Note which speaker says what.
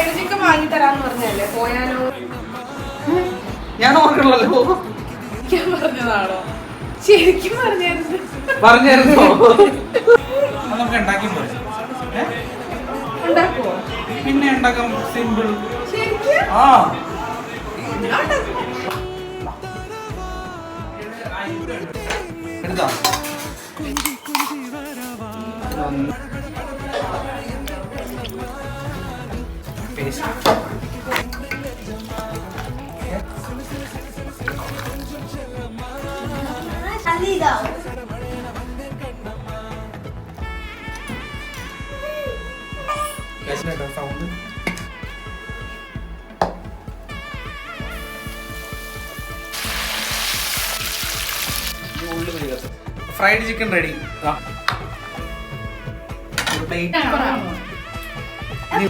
Speaker 1: Fried chicken വാങ്ങി തരാന്ന് പറഞ്ഞല്ലേ? പോയാലോ?
Speaker 2: ഞാൻ ഓർക്കണല്ലോ.
Speaker 1: ഞാൻ പറഞ്ഞതാണോ? ശരിക്കും പറഞ്ഞായിരുന്നു.
Speaker 2: പറഞ്ഞായിരുന്നോ? നമുക്ക് ഉണ്ടാക്കി?
Speaker 1: ഉണ്ടാക്കുവോ?
Speaker 2: പിന്നെ ഉണ്ടാക്കാം. സിമ്പിൾ
Speaker 1: ശരിക്കും?
Speaker 2: ആ. എടുത്തോ? Paste. Sound fried chicken ready plate?